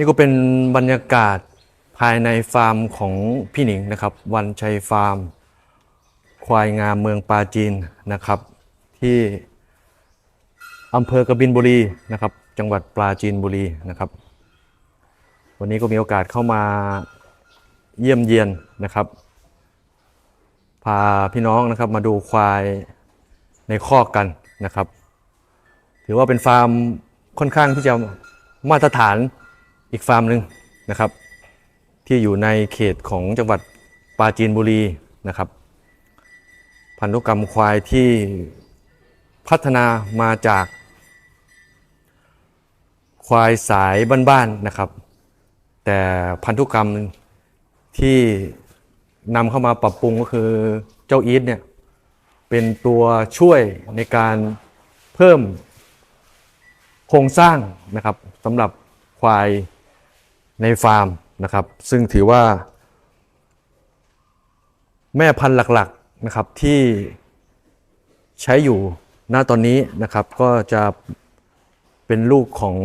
นี่ก็เป็นบรรยากาศภายในฟาร์มของพี่หนิงนะครับ วันชัยฟาร์ม ควายงามเมืองปาจีนนะครับ ที่อำเภอกบินบุรีนะครับ จังหวัดปราจีนบุรีนะครับ วันนี้ก็มีโอกาสเข้ามาเยี่ยมเยียนนะครับ พาพี่น้องนะครับมาดูควายในคอกกันนะครับ ถือว่าเป็นฟาร์มค่อนข้างที่จะมาตรฐาน อีกฟาร์มหนึ่งนะครับ ที่อยู่ในเขตของจังหวัดปราจีนบุรีนะครับ พันธุกรรมควายที่พัฒนามาจาก ควายสายบ้านๆนะครับ แต่พันธุกรรมที่นำเข้ามาปรับปรุงก็คือเจ้าอีทเนี่ยเป็นตัวช่วยในการเพิ่มโครงสร้างนะครับสำหรับควาย ในฟาร์มนะครับ ซึ่งถือว่า แม่พันธุ์หลักๆนะครับที่ใช้อยู่ณตอนนี้นะครับ ก็จะเป็นลูกของ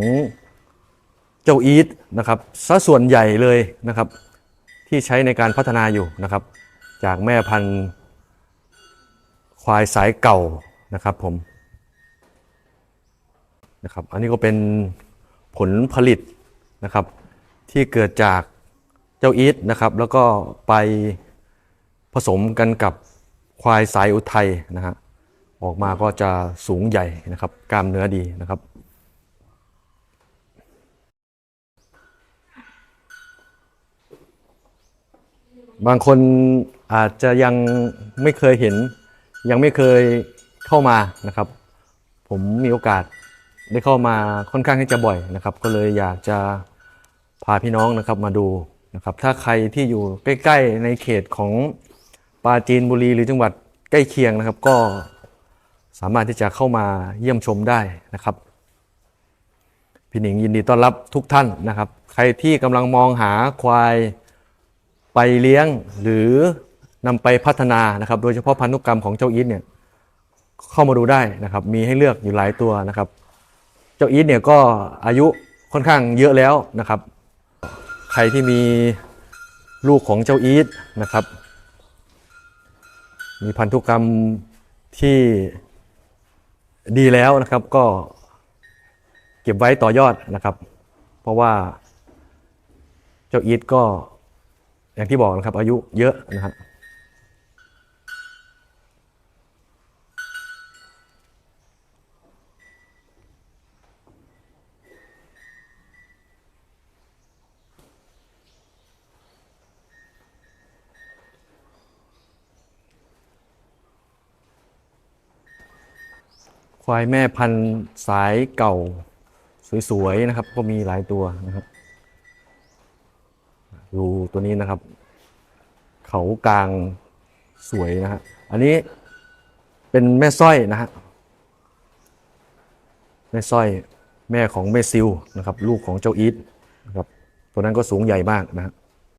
เจ้าอีทนะครับซะส่วนใหญ่เลยนะครับ ที่ใช้ในการพัฒนาอยู่นะครับ จากแม่พันธุ์ควายสายเก่านะครับผมนะครับ อันนี้ก็เป็นผลผลิตนะครับ ที่เกิดจากเจ้าอีทนะครับ แล้วก็ไปผสมกันกับควายสายอุทัยนะฮะออกมาก็จะสูงใหญ่นะครับ กล้ามเนื้อดีนะครับ บางคนอาจจะยังไม่เคยเห็น ยังไม่เคยเข้ามานะครับ ผมมีโอกาสได้เข้ามาค่อนข้างที่จะบ่อยนะครับ ก็เลยอยากจะ พาพี่น้องนะครับมาดูนะครับ ถ้าใครที่อยู่ใกล้ ๆ ในเขตของปราจีนบุรีหรือจังหวัดใกล้เคียงนะครับ ก็สามารถที่จะเข้ามาเยี่ยมชมได้นะครับพี่หนิงยินดีต้อนรับทุกท่านนะครับ ใครที่กำลังมองหาควายไปเลี้ยงหรือนำไปพัฒนานะครับ โดยเฉพาะพันธุกรรมของเจ้าอีทเนี่ยเข้ามาดูได้นะครับ มีให้เลือกอยู่หลายตัวนะครับ เจ้าอีทเนี่ยก็อายุค่อนข้างเยอะแล้วนะครับ ใครที่มีลูกของเจ้าอีทนะครับ มีพันธุกรรมที่ดีแล้วนะครับก็เก็บไว้ต่อยอดนะครับ เพราะว่าเจ้าอีทก็อย่างที่บอกนะครับอายุเยอะนะครับ ควายแม่พันธุ์สายเก่าสวยๆนะครับ ก็มีหลายตัวนะครับดูตัวนี้นะครับ เขากลางสวยนะฮะอันนี้เป็นแม่สร้อยนะฮะแม่สร้อยแม่ของแม่ซิลนะครับ ลูกของเจ้าอีทนะครับตัวนั้นก็สูงใหญ่มากนะฮะ